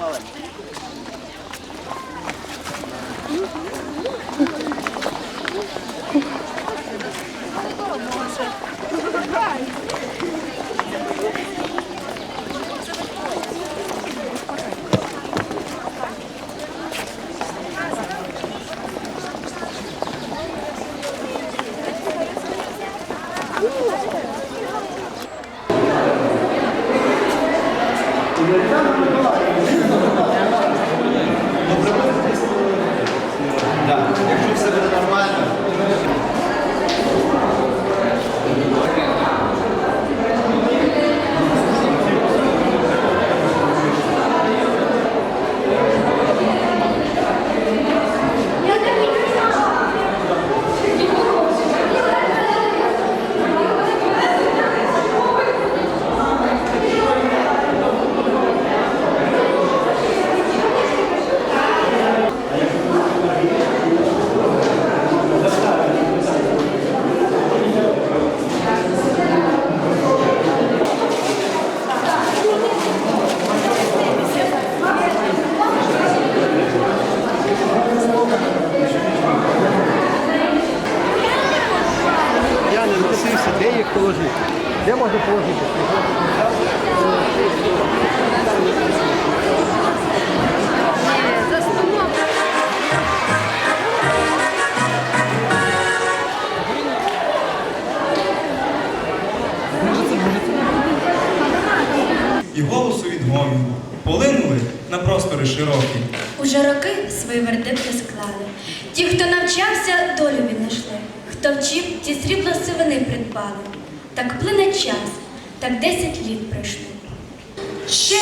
はい。місце, де їх положити. Де можна положити? І голосу від полинули на простори широкі. Уже роки свої вердикти склали. Ті, хто навчався, долю Товчів, ті срібло сивини придбали. Так плине час, так десять літ пройшло. Ще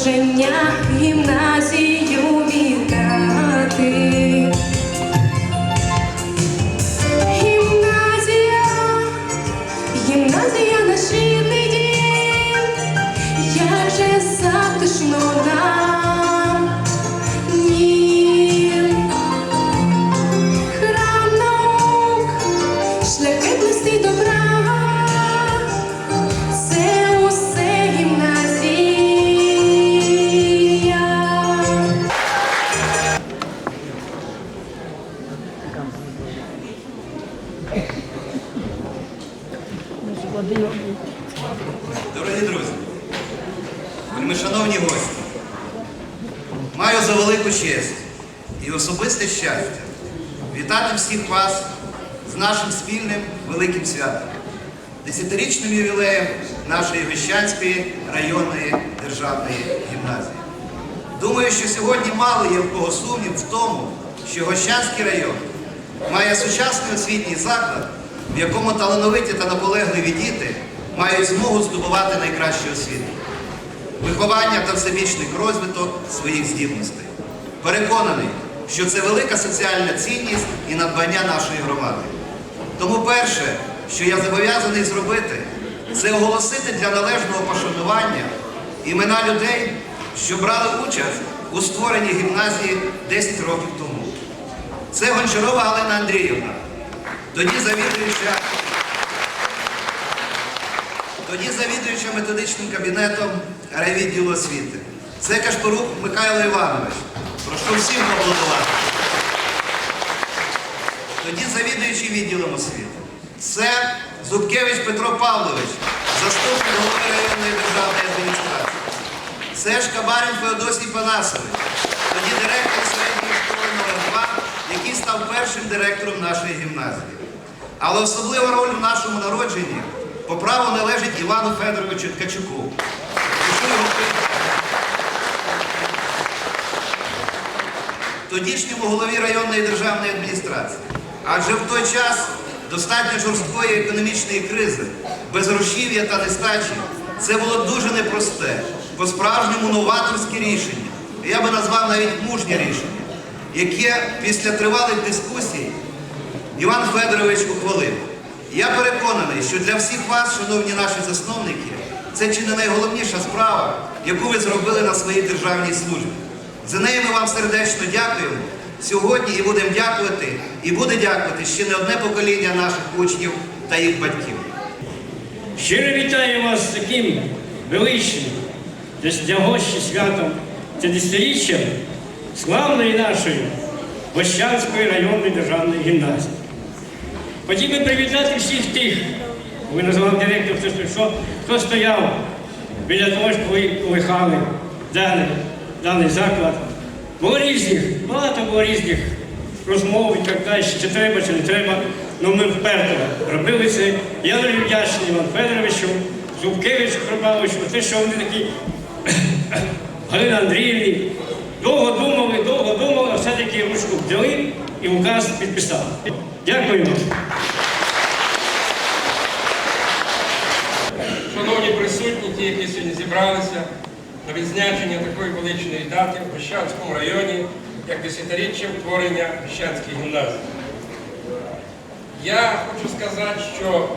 вершинях гімназії. Дорогі друзі, вельми шановні гості, маю за велику честь і особисте щастя вітати всіх вас з нашим спільним великим святом, десятирічним ювілеєм нашої Вещанської районної державної гімназії. Думаю, що сьогодні мало є в кого сумнів в тому, що Гощанський район має сучасний освітній заклад, якому талановиті та наполегливі діти мають змогу здобувати найкращу освіту, виховання та всебічний розвиток своїх здібностей. Переконаний, що це велика соціальна цінність і надбання нашої громади. Тому перше, що я зобов'язаний зробити, це оголосити для належного пошанування імена людей, що брали участь у створенні гімназії 10 років тому. Це Гончарова Галина Андріївна, тоді завідуюча, тоді завідуюча методичним кабінетом райвідділу освіти. Це Кашпорук Михайло Іванович. Прошу всім поаплодувати. Тоді завідуючий відділом освіти. Це Зубкевич Петро Павлович, заступник голови районної державної адміністрації. Це Шкабарин Феодосій Панасович, тоді директор середньої школи номер 2 який став першим директором нашої гімназії. Але особлива роль в нашому народженні по праву належить Івану Федоровичу Ткачуку. Тодішньому голові районної державної адміністрації. Адже в той час достатньо жорсткої економічної кризи, безгрошів'я та нестачі, це було дуже непросте, по-справжньому новаторське рішення. Я би назвав навіть мужнє рішення, яке після тривалих дискусій Іван Федорович ухвалив. Я переконаний, що для всіх вас, шановні наші засновники, це чи не найголовніша справа, яку ви зробили на своїй державній службі. За неї ми вам сердечно дякуємо сьогодні і будемо дякувати, і буде дякувати ще не одне покоління наших учнів та їх батьків. Щиро вітаю вас з таким величним для- гощі святом та десятиріччям славної нашої Вощанської районної державної гімназії. Хотів би привітати всіх тих, ви назвав директор, хто, хто стояв біля того, що ви колихали даний заклад. Було різних, багато було різних розмов і так далі, чи треба, чи не треба. Ну ми вперто робили це. Я дуже вдячний Іван Федоровичу, Зубкевичу за те, що вони такі Галина Андріївні. Довго думали, довго думали, а все-таки ручку взяли і указ підписали. Дякую. Шановні присутні, ті, які сьогодні зібралися на відзначення такої величної дати в Пещанському районі, як десятиріччя творення Пещанської гімназії. Я хочу сказати, що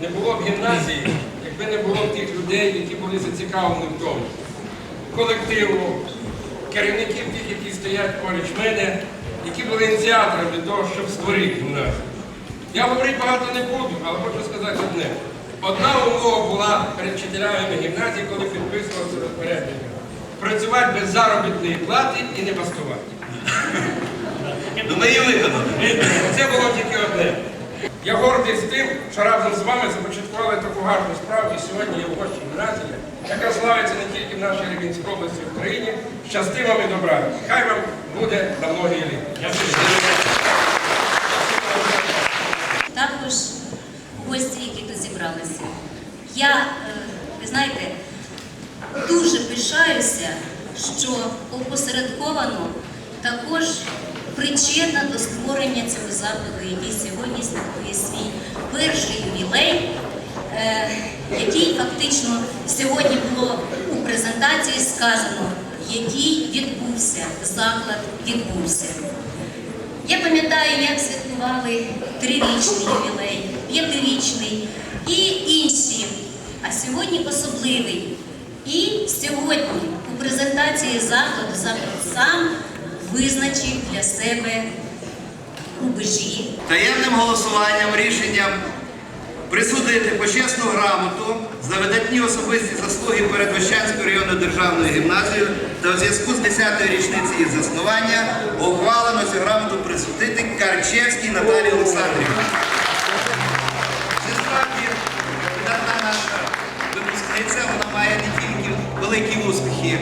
не було б гімназії, якби не було б тих людей, які були зацікавлені в тому. Колективу, керівників тих, які стоять поруч мене, які були ініціаторами для того, щоб створити гімназію. Я говорити багато не буду, але хочу сказати одне. Одна умова була перед вчителями гімназії, коли підписувався розпорядження. Працювати без заробітної плати і не бастувати. Ну, ми її виконали. Це було тільки одне. Я гордий з тим, що разом з вами започаткували таку гарну справу, і сьогодні є в гощі гімназія, яка славиться не тільки в нашій Рівненській області, в Україні. Щасти вам і добра. Хай вам буде на многі літа. також гості, які тут зібралися. Я, е, ви знаєте, дуже пишаюся, що опосередковано також причетна до створення цього закладу, який сьогодні святкує свій перший ювілей, який фактично сьогодні було у презентації сказано, який відбувся, заклад відбувся. Я пам'ятаю, як святкували трирічний ювілей, п'ятирічний. і інші. А сьогодні особливий. І сьогодні у презентації закладу заклад сам визначив для себе рубежі Таємним голосуванням рішенням присудити почесну грамоту за видатні особисті заслуги перед Вощанською районною державною гімназією та у зв'язку з 10-ю річницею її заснування ухвалено цю грамоту присудити Карчевській Наталії Олександрівні. Це справді видатна наша випускниця, вона має не тільки великі успіхи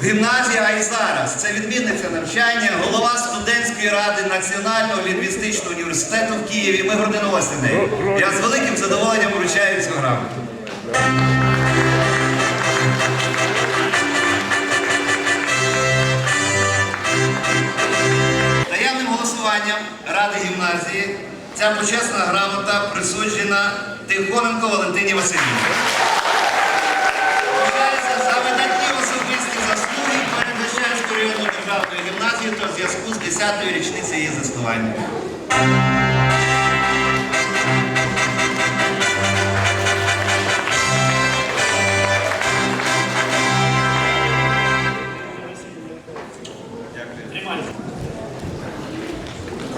в гімназії, а й зараз. Це відмінниця навчання, голова студентської ради Національного лінгвістичного університету в Києві. Ми гордимося нею. Я з великим задоволенням вручаю цю грамоту. Таємним голосуванням Ради гімназії ця почесна грамота присуджена Тихоненко Валентині Васильівні. 9 гімназії та в зв'язку з 10-ю річницею її заснування.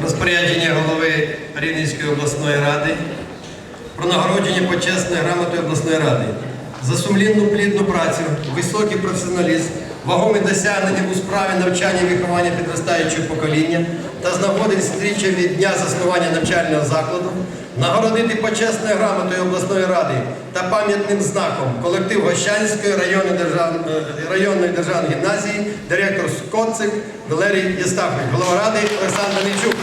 Розпорядження голови Рівненської обласної ради про нагородження почесної грамоти обласної ради за сумлінну плідну працю, високий професіоналізм, вагомі досягнення у справі навчання і виховання підростаючого покоління та з нагоди десятиріччя від дня заснування навчального закладу, нагородити почесною грамотою обласної ради та пам'ятним знаком колектив Гощанської районної державної, районної державної гімназії, директор Скотцик Валерій Єстафович, голова ради Олександр Нічук.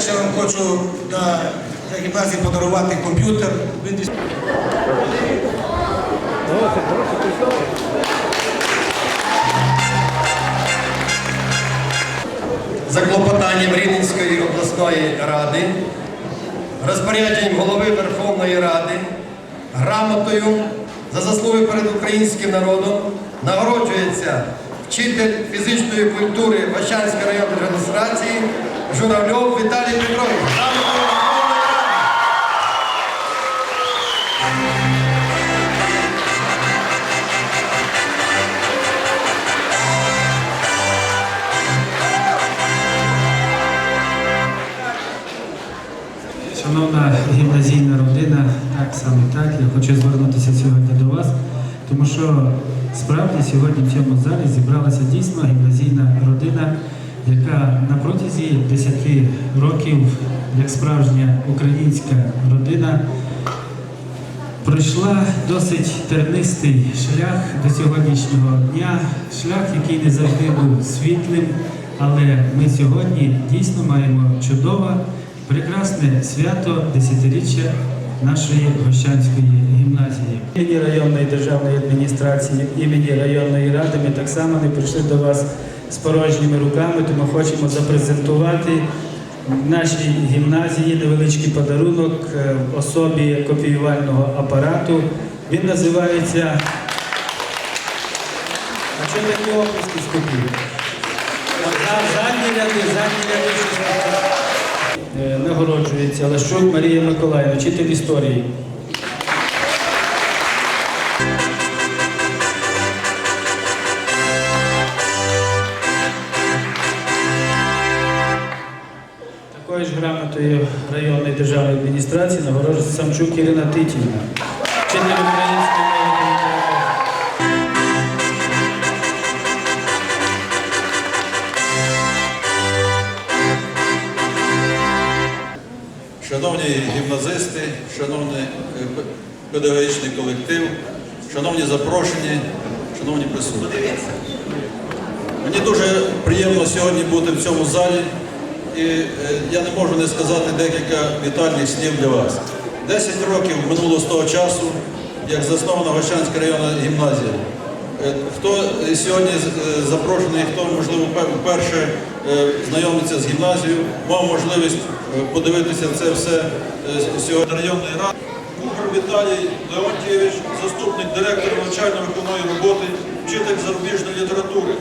Грамоти я вам хочу на, гімназії подарувати комп'ютер. За клопотанням Рівненської обласної ради, розпорядженням голови Верховної Ради, грамотою за заслуги перед українським народом нагороджується вчитель фізичної культури Ващанської районної адміністрації Журавльов Віталій Петрович. Шановна гімназійна родина, так саме так, я хочу звернутися сьогодні до вас, тому що справді сьогодні в цьому залі зібралася дійсно гімназійна родина, яка на протязі 10 років, як справжня українська родина, пройшла досить тернистий шлях до сьогоднішнього дня, шлях, який не завжди був світлим, але ми сьогодні дійсно маємо чудове, прекрасне свято десятиріччя нашої Гощанської гімназії. Імені районної державної адміністрації, імені районної ради ми так само не прийшли до вас з порожніми руками, тому хочемо запрезентувати нашій гімназії невеличкий подарунок е, в особі копіювального апарату. Він називається. А що такі копійок? За- Задні щось. Е, Нагороджується Лащук Марія Миколаївна, вчитель історії. Державної адміністрації нагороджується Самчук Ірина Титівна, вчитель української. Шановні гімназисти, шановний е, педагогічний колектив, шановні запрошені, шановні присутні. Мені дуже приємно сьогодні бути в цьому залі, і е, я не можу не сказати декілька вітальних слів для вас. Десять років минуло з того часу, як заснована Гощанська районна гімназія. Е, Хто сьогодні е, запрошений, хто, можливо, вперше знайомиться з гімназією, мав можливість подивитися це все сьогодні районної ради. Був Віталій Леонтьєвич, заступник директора навчально-виховної роботи, вчитель зарубіжної літератури.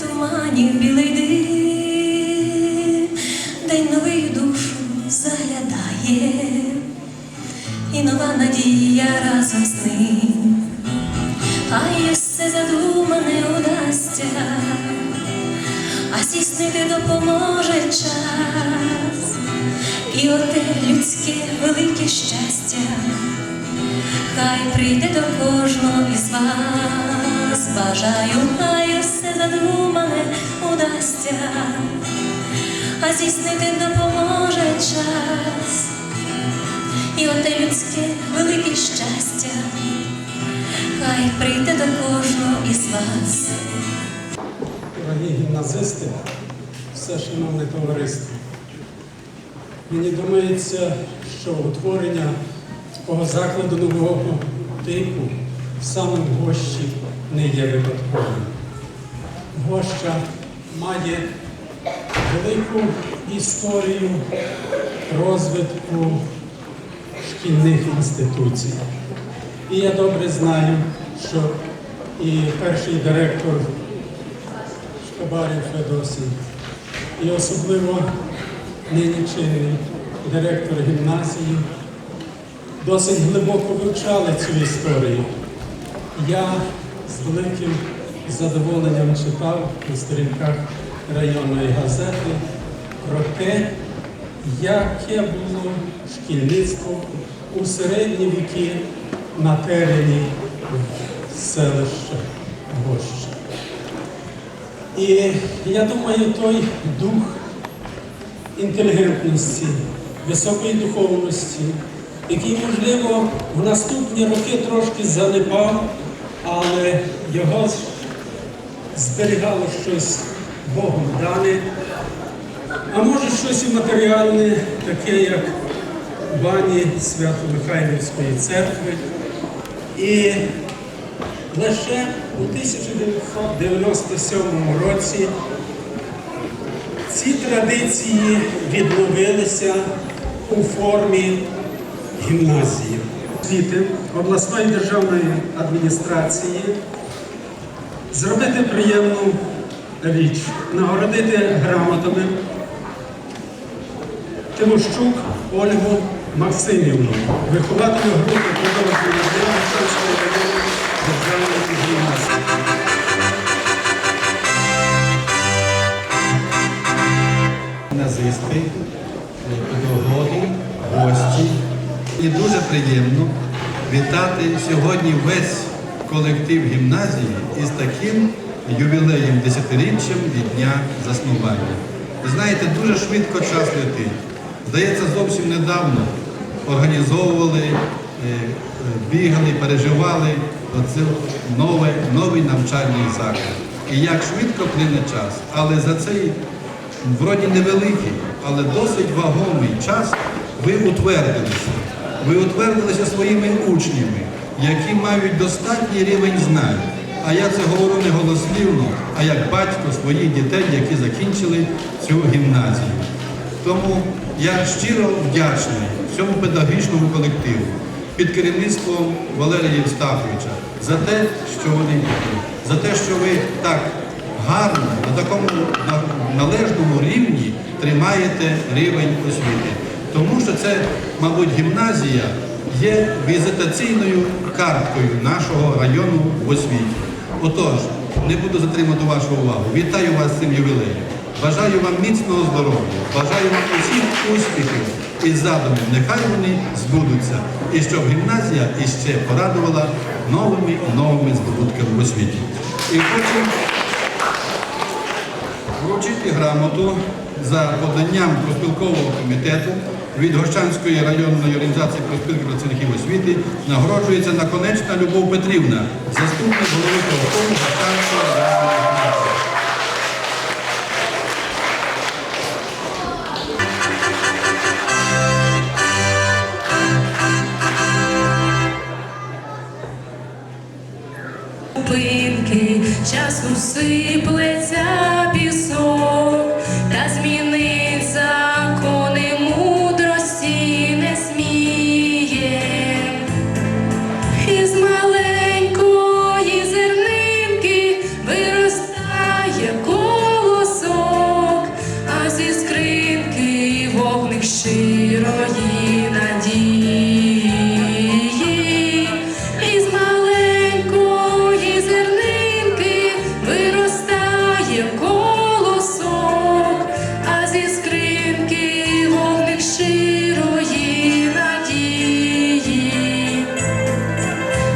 Туманів білий дим, день новий душу заглядає, і нова надія разом з ним, хай все задумане удасться, а здійснити допоможе час, і оте людське велике щастя. Хай прийде до кожного із вас, бажаю, хай задумане удасться, а здійснити допоможе час, і оте людське велике щастя, хай прийде до кожного із вас. Дорогі гімназисти, все шановне товариство. Мені думається, що утворення такого закладу нового типу в Гощі не є випадковим. Гоща має велику історію розвитку шкільних інституцій. І я добре знаю, що і перший директор Шкабарів Федосій, і особливо нині чинний директор гімназії досить глибоко вивчали цю історію. Я з великим задоволенням читав на сторінках районної газети про те, яке було шкільництво у середні віки на терені селища Гоща. І я думаю, той дух інтелігентності, високої духовності, який, можливо, в наступні роки трошки занепав, але його зберігало щось Богом дане, а може щось і матеріальне, таке як бані Свято-Михайлівської церкви. І лише у 1997 році ці традиції відновилися у формі гімназії. Освіти обласної державної адміністрації зробити приємну річ, нагородити грамотами Тимощук Ольгу Максимівну, вихователю групи продовження Шанської районної державної гімназії. Гімназисти, педагоги, гості. І дуже приємно вітати сьогодні весь колектив гімназії із таким ювілеєм десятиріччям від дня заснування. Ви знаєте, дуже швидко час летить. Здається, зовсім недавно організовували, е, е, бігали, переживали оце нове, новий навчальний заклад. І як швидко плине час, але за цей вроді невеликий, але досить вагомий час ви утвердилися. Ви утвердилися своїми учнями, які мають достатній рівень знань. А я це говорю не голослівно, а як батько своїх дітей, які закінчили цю гімназію. Тому я щиро вдячний всьому педагогічному колективу під керівництвом Валерія Євстафовича за те, що вони за те, що ви так гарно, на такому належному рівні тримаєте рівень освіти. Тому що це, мабуть, гімназія є візитаційною карткою нашого району в освіті. Отож, не буду затримати вашу увагу. Вітаю вас з цим ювілеєм. Бажаю вам міцного здоров'я, бажаю вам усіх успіхів і задумів. Нехай вони збудуться. І щоб гімназія іще порадувала новими і новими здобутками в освіті. І хочу вручити грамоту за поданням проспілкового комітету від Гощанської районної організації проспілки працівників освіти нагороджується наконечна Любов Петрівна, заступник голови профкому Гощанської районної організації. Пинки, часу сиплеться пісок.